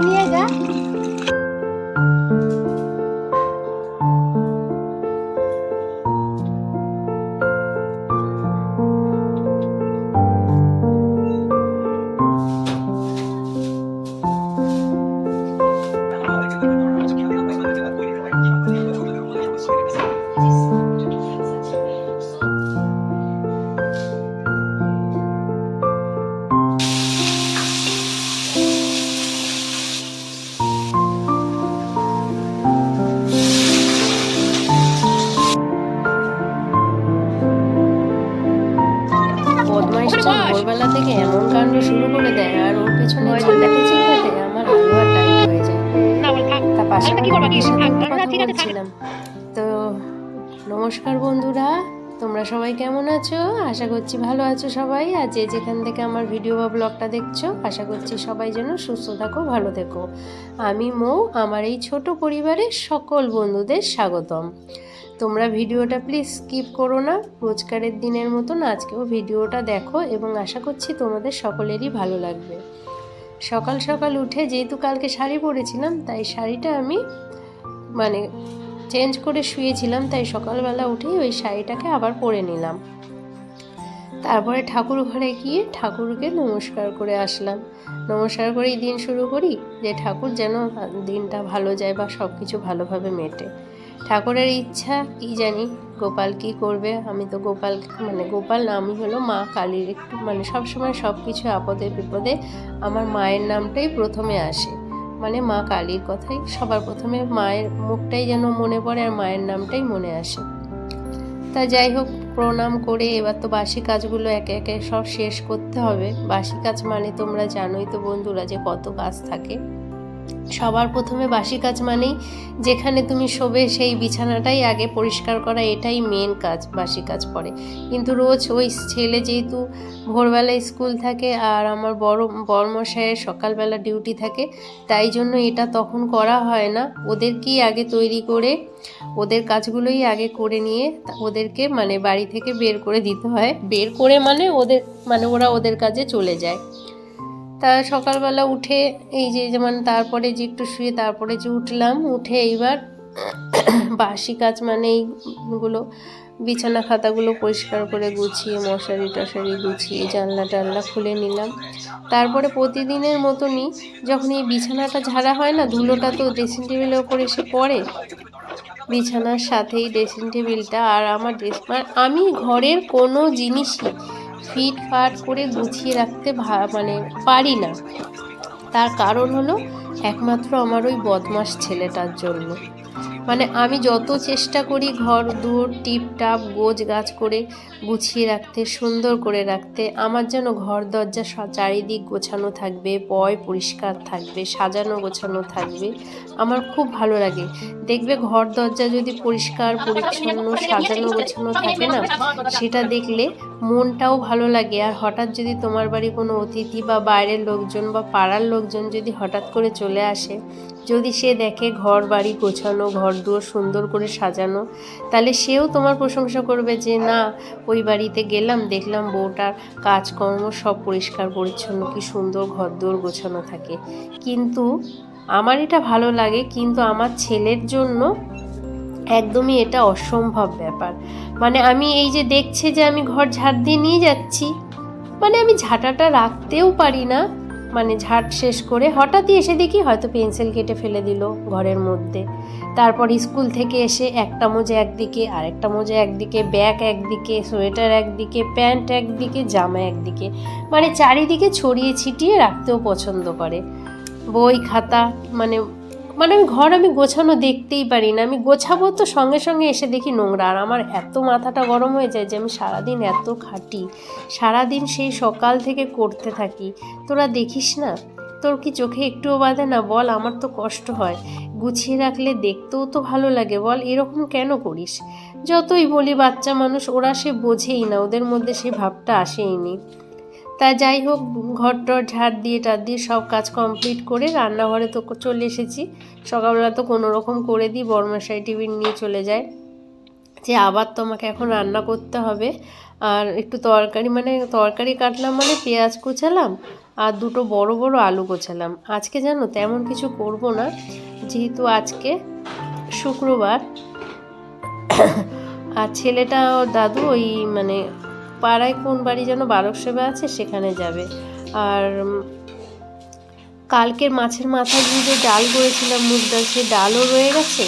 নিয়ে যা থেকে এমন কাণ্ড শুরু করে দেয় আর ওর পেছনে চিল্লাতে চিল্লাতে আমার আলু আর টাইট হয়ে যায়। তা পাশে বলছিলাম। তো নমস্কার বন্ধুরা তোমরা সবাই কেমন আছো? আশা করছি ভালো আছো সবাই। আর যে যেখান থেকে আমার ভিডিও বা ব্লগটা দেখছ আশা করছি সবাই যেন সুস্থ থাকো ভালো থেকো। আমি মৌ আমার এই ছোট পরিবারের সকল বন্ধুদের স্বাগতম। তোমরা ভিডিওটা প্লিজ স্কিপ করো না। রোজকারের দিনের মতন আজকেও ভিডিওটা দেখো এবং আশা করছি তোমাদের সকলেরই ভালো লাগবে। সকাল সকাল উঠে যেহেতু কালকে শাড়ি পরেছিলাম, তাই শাড়িটা আমি মানে চেঞ্জ করে শুয়েছিলাম, তাই সকালবেলা উঠেই ওই শাড়িটাকে আবার পরে নিলাম। তারপরে ঠাকুর ঘরে গিয়ে ঠাকুরকে নমস্কার করে আসলাম। নমস্কার করেই দিন শুরু করি, যে ঠাকুর যেন দিনটা ভালো যায় বা সব কিছু ভালোভাবে মেটে। ঠাকুরের ইচ্ছা, কি জানি গোপাল কি করবে? আমি তো গোপাল মানে গোপাল নামই হলো মা কালীর একটু মানে সবসময় সব কিছু আপদে বিপদে আমার মায়ের নামটাই প্রথমে আসে। মানে মা কালীর কথাই, সবার প্রথমে মায়ের মুখটাই যেন মনে পড়ে আর মায়ের নামটাই মনে আসে। তা যাই হোক, প্রণাম করে এবার তো বাসি কাজগুলো একে একে সব শেষ করতে হবে। বাসি কাজ মানে তোমরা জানোই তো বন্ধুরা যে কত কাজ থাকে। সবার প্রথমে বাসি কাজ মানেই যেখানে তুমি শোবে সেই বিছানাটাই আগে পরিষ্কার করা, এটাই মেন কাজ, বাসি কাজ পরে। কিন্তু রোজ ওই ছেলে যেহেতু ভোরবেলায় স্কুল থাকে আর আমার বড় বড়মশাইয়ের সকালবেলা ডিউটি থাকে, তাই জন্য এটা তখন করা হয় না। ওদেরকেই আগে তৈরি করে, ওদের কাজগুলোই আগে করে নিয়ে ওদেরকে মানে বাড়ি থেকে বের করে দিতে হয়। বের করে মানে ওদের মানে ওরা ওদের কাজে চলে যায়। তা সকালবেলা উঠে এই যে যেমন তারপরে যে একটু শুয়ে তারপরে যে উঠলাম, উঠে এইবার বাসি কাজ মানে এইগুলো বিছানা খাতাগুলো পরিষ্কার করে গুছিয়ে, মশারি টশারি গুছিয়ে, জানলা টানলা খুলে নিলাম। তারপরে প্রতিদিনের মতনই যখন এই বিছানাটা ঝাড়া হয় না, ধুলোটা তো ড্রেসিং টেবিলের ওপর এসে পড়ে, বিছানার সাথেই ড্রেসিং টেবিলটা আর আমার ড্রেস আমি ঘরের কোনো জিনিসই ফিট ফাট করে গুছিয়ে রাখতে মানে পারি না। তার কারণ হলো একমাত্র আমার ওই বদমাস ছেলেটার জন্য। মানে আমি যত চেষ্টা করি ঘর, দুয়ার টিপ টাপ গোছ গাছ করে গুছিয়ে রাখতে, সুন্দর করে রাখতে, আমার যেন ঘর, দরজা চারিদিক গোছানো থাকবে, পয় পরিষ্কার থাকবে, সাজানো গোছানো থাকবে, আমার খুব ভালো লাগে। দেখবে ঘর, দরজা যদি পরিষ্কার, পরিচ্ছন্ন, সাজানো গোছানো থাকে না, সেটা দেখলে মনটাও ভালো লাগে। আর হঠাৎ যদি তোমার বাড়ি কোনো অতিথি বা বাইরের লোকজন বা পাড়ার লোকজন যদি হঠাৎ করে চলে আসে, যদি সে দেখে ঘর, বাড়ি গোছানো, ঘর দুয়ার সুন্দর করে সাজানো, তাহলে সেও তোমার প্রশংসা করবে যে, না, ওই বাড়িতে গেলাম, দেখলাম বউটার কাজকর্ম সব পরিষ্কার, পরিচ্ছন্ন, কি সুন্দর ঘর দুয়ার গোছানো থাকে। কিন্তু আমার এটা ভালো লাগে, কিন্তু আমার ছেলের জন্য একদমই এটা অসম্ভব ব্যাপার। মানে আমি এই যে দেখছে যে আমি ঘর ঝাড় দিয়ে নিয়ে যাচ্ছি মানে আমি ঝাঁটাটা রাখতেও পারি না। মানে ঝাঁট শেষ করে হঠাৎই এসে দেখি হয়তো পেন্সিল কেটে ফেলে দিল ঘরের মধ্যে। তারপর স্কুল থেকে এসে একটা মোজা একদিকে, আরেকটা মোজা একদিকে, ব্যাগ একদিকে, সোয়েটার একদিকে, প্যান্ট একদিকে, জামা একদিকে। মানে চারিদিকে ছড়িয়ে ছিটিয়ে রাখতেও পছন্দ করে। বই, খাতা মানে মানে আমি ঘর আমি গোছানো দেখতেই পারি না। আমি গোছাবো তো সঙ্গে সঙ্গে এসে দেখি নোংরা। আর আমার এত মাথাটা গরম হয়ে যায় যে আমি সারাদিন এত খাটি, সারাদিন সেই সকাল থেকে করতে থাকি। তোরা দেখিস না? তোর কি চোখে একটুও বাঁধে না? বল, আমার তো কষ্ট হয়। গুছিয়ে রাখলে দেখতেও তো ভালো লাগে। বল, এরকম কেন করিস? যতই বলি বাচ্চা মানুষ, ওরা সে বোঝেই না। ওদের মধ্যে সেই ভাবটা আসেইনি তা যাই হোক টর ঝাড় দিয়ে টাড় দিয়ে সব কাজ কমপ্লিট করে রান্নাঘরে তো চলে এসেছি। সকালবেলা তো কোনো রকম করে দিই, বর্মাশাই টিফিন নিয়ে চলে যায়। যে আবার তোমাকে এখন রান্না করতে হবে। আর একটু তরকারি মানে তরকারি কাটলাম মানে পেঁয়াজ কুচালাম আর দুটো বড় বড় আলু গোছালাম আজকে জানো তেমন কিছু করব না, যেহেতু আজকে শুক্রবার। আর ছেলেটা দাদু ওই মানে পাড়ায় কোন বাড়ি যেন বালক সেবা আছে সেখানে যাবে। আর কালকের মাছের মাথা দিয়ে ডাল করেছিলাম মুগ ডাল সেই ডালও রয়ে গেছে?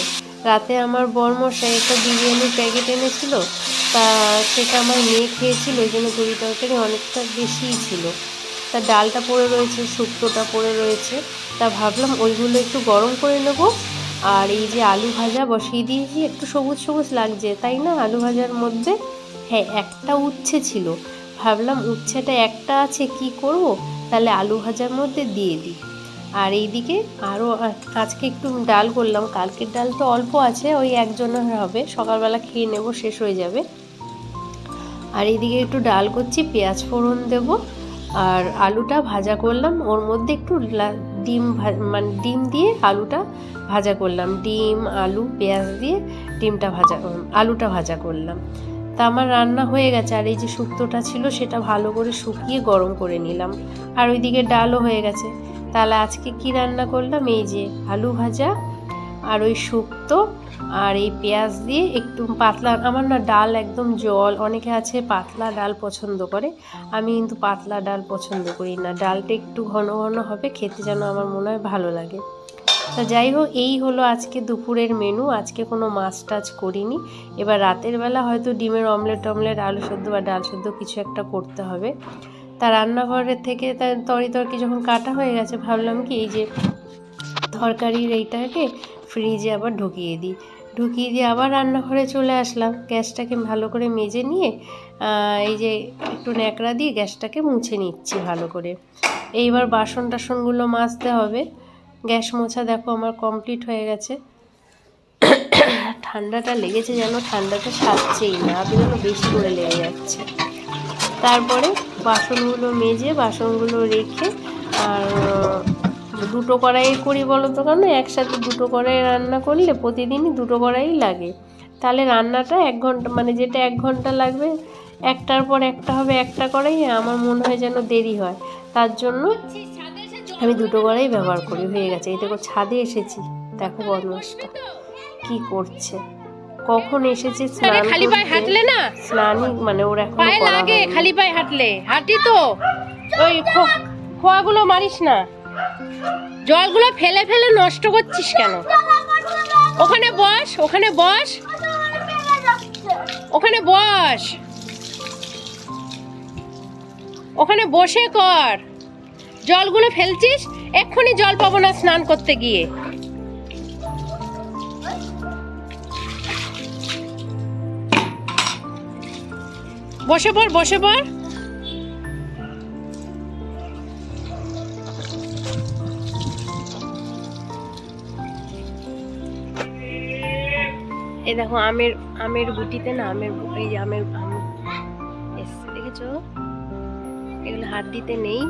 রাতে আমার বরমশাই একটা বিরিয়ানির প্যাকেট এনেছিল, তা সেটা আমার মেয়ে খেয়েছিল, ওই জন্য তরি তরকারি অনেকটা বেশিই ছিল। তা ডালটা পড়ে রয়েছে, শুক্তোটা পড়ে রয়েছে, তা ভাবলাম ওইগুলো একটু গরম করে নেব। আর এই যে আলু ভাজা বসিয়ে দিয়েছি, একটু সবুজ সবুজ লাগছে, তাই না? আলু ভাজার মধ্যে হ্যাঁ একটা উচ্ছে ছিল। ভাবলাম উচ্ছেটা একটা আছে, কি করব? তাহলে আলু ভাজার মধ্যে দিয়ে দিই। আর এইদিকে আরও আজকে একটু ডাল করলাম। কালকের ডাল তো অল্প আছে, ওই একজনের হবে। সকালবেলা খেয়ে নেব, শেষ হয়ে যাবে। আর এইদিকে একটু ডাল করছি, পেঁয়াজ ফোড়ন দেব। আর আলুটা ভাজা করলাম। ওর মধ্যে একটু ডিম মানে ডিম দিয়ে আলুটা ভাজা করলাম। ডিম, আলু, পেঁয়াজ দিয়ে ডিমটা ভাজা, আলুটা ভাজা করলাম। তা আমার রান্না হয়ে গেছে, আর এই যে শুক্তোটা ছিল সেটা ভালো করে শুকিয়ে গরম করে নিলাম। আর ওইদিকে ডালও হয়ে গেছে। তাহলে আজকে কি রান্না করলাম? এই যে আলু ভাজা, আর ওই শুক্তো, আর এই পেঁয়াজ দিয়ে একটু পাতলা, আমার না ডাল একদম জল, অনেকে আছে পাতলা ডাল পছন্দ করে। আমি কিন্তু পাতলা ডাল পছন্দ করি না। ডালটা একটু ঘন ঘন হবে, খেতে যেন আমার মনে হয় ভালো লাগে। তা যাই হোক এই হলো আজকে দুপুরের মেনু আজকে কোনো মাছ টাছ করিনি। এবার রাতের বেলা হয়তো ডিমের অমলেট টমলেট, আলু সেদ্ধ বা ডাল সেদ্ধ কিছু একটা করতে হবে। তা রান্নাঘরের থেকে তার তরি তরকি যখন কাটা হয়ে গেছে, ভাবলাম কি, এই যে তরকারির এইটাকে ফ্রিজে আবার ঢুকিয়ে দিই। ঢুকিয়ে দিয়ে আবার রান্নাঘরে চলে আসলাম। গ্যাসটাকে ভালো করে মেজে নিয়ে এই যে একটু ন্যাকড়া দিয়ে গ্যাসটাকে মুছে নিচ্ছি ভালো করে। এইবার বাসন টাসনগুলো মাজতে হবে। গ্যাস মোছা দেখো আমার কমপ্লিট হয়ে গেছে। ঠান্ডাটা লেগেছে যেন, ঠান্ডাটা সারছেই না আরও যেন বেশি করে লেগে যাচ্ছে। তারপরে বাসনগুলো মেজে, বাসনগুলো রেখে আর দুটো কড়াই করি বলো তো কেন? একসাথে দুটো কড়াই রান্না করলে প্রতিদিনই দুটো কড়াই লাগে। তাহলে রান্নাটা এক ঘণ্টা মানে যেটা এক ঘণ্টা লাগবে, একটার পর একটা হবে একটা কড়াই, আমার মনে হয় যেন দেরি হয়। তার জন্য আমি দুটো কড়াই ব্যবহার করি হয়ে গেছে। এই দেখো ছাদে এসেছি। দেখো বদমাসটা কি করছে? কখন এসেছে স্নান খালি পায়ে হাঁটলে না? স্নানই মানে ওর এখন পায়ে লাগে খালি পায়ে হাঁটলে। হাঁটি তো। ওই খোয়াগুলো মারিস না। জলগুলো ফেলে ফেলে নষ্ট করছিস কেন? ওখানে বস ওখানে বস। ওখানে বস। ওখানে বসে কর। জলগুলো ফেলছিস? এক্ষুনি জল পাবো না স্নান করতে গিয়ে। বসে পড় বসে পড়। এই দেখো, আমের আমের গুটিতে না, আমের এই আমের আম দেখেছ? এগুলো হাত দিতে নেই।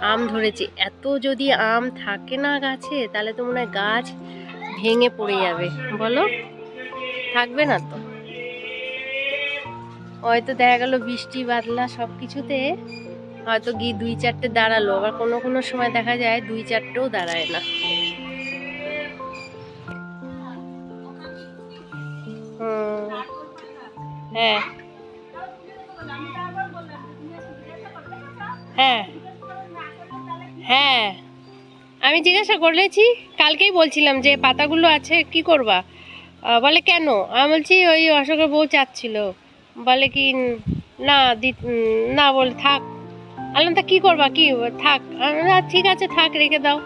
আম ধরেছে। এত যদি আম থাকে না গাছে, তাহলে তো মনে হয় গাছ ভেঙে পড়ে যাবে। বলো? থাকবে না তো? হয়তো দেখা গেল বৃষ্টি, বাদলা সব কিছুতে হয়তো গিয়ে দুই চারটে দাঁড়াল। আবার কোনো কোনো সময় দেখা যায় দুই চারটেও দাঁড়ায় না। হ্যাঁ। হ্যাঁ। হ্যাঁ। আমি জিজ্ঞাসা করেছি কালকেই বলছিলাম যে পাতাগুলো আছে কি করবা? বলে কেন? আমি বলছি ওই অশোকের বউ চাচ্ছিল। বলে কি না দি না বলে থাক। আলাম তা কি করবা? কি থাক। আমি বললাম, "আচ্ছা, ঠিক আছে থাক রেখে দাও।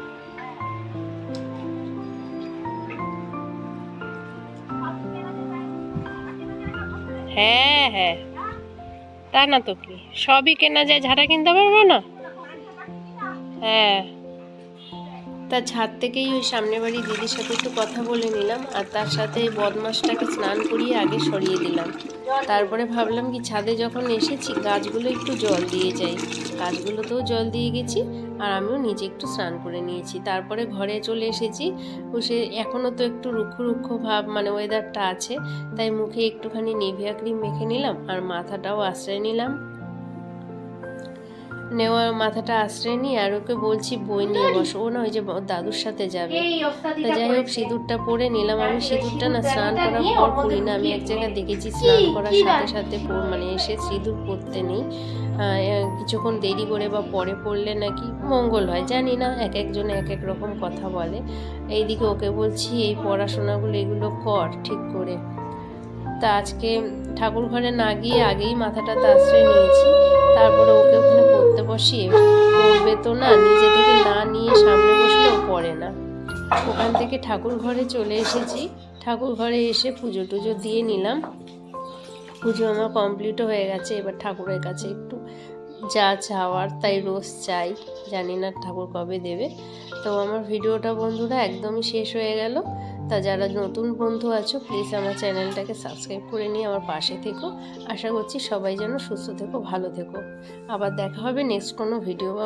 হ্যাঁ হ্যাঁ। তা না তো কি? সবই কেনা যায় ঝাড়া কিনতে পারব না? হ্যাঁ। তা ছাদ থেকেই ওই সামনের বাড়ি দিদির সাথে একটু কথা বলে নিলাম, আর তার সাথে বদমাসটাকে স্নান করিয়ে আগে সরিয়ে দিলাম। তারপরে ভাবলাম কি, ছাদে যখন এসেছি, গাছগুলো একটু জল দিয়ে যাই। গাছগুলোতেও জল দিয়ে গেছি, আর আমিও নিজে একটু স্নান করে নিয়েছি। তারপরে ঘরে চলে এসেছি বসে এখনও তো একটু রুক্ষ রুক্ষ ভাব মানে ওয়েদারটা আছে, তাই মুখে একটুখানি নিভিয়া ক্রিম মেখে নিলাম, আর মাথাটাও আশ্রয় নিলাম। নেওয়ার মাথাটা আশ্রয় নিয়ে আর ওকে বলছি বই নিয়ে বসো। ও না ওই যে দাদুর সাথে যাবে। তা যাই হোক সিঁদুরটা পরে নিলাম। আমি সিঁদুরটা না স্নান করার পর পরি না। আমি এক জায়গায় দেখেছি স্নান করার সাথে সাথে মানে এসে সিঁদুর পরতে নেই। কিছুক্ষণ দেরি করে বা পরে পড়লে নাকি মঙ্গল হয় জানি না। এক একজন এক এক রকম কথা বলে। এইদিকে ওকে বলছি এই পড়াশোনাগুলো এগুলো কর ঠিক করে। তা আজকে ঠাকুর ঘরে না গিয়ে আগেই মাথাটা আশ্রয় নিয়েছি। তারপরে ওকে ওখানে পড়তে বসিয়ে পড়বে তো না, নিজে থেকে না নিয়ে সামনে বসলেও পড়ে না। ওখান থেকে ঠাকুর ঘরে চলে এসেছি। ঠাকুর ঘরে এসে পুজো টুজো দিয়ে নিলাম। পুজো আমার কমপ্লিটও হয়ে গেছে, এবার ঠাকুরের কাছে একটু যা চাওয়ার তাই রোজ চাই। জানি না ঠাকুর কবে দেবে। তো আমার ভিডিওটা বন্ধুরা একদমই শেষ হয়ে গেল। তা যারা নতুন বন্ধু আছো প্লিজ আমার চ্যানেলটাকে সাবস্ক্রাইব করে নিয়ে আমার পাশে থেকো। আশা করছি সবাই যেন সুস্থ থেকো, ভালো থেকো। আবার দেখা হবে নেক্সট কোনো ভিডিও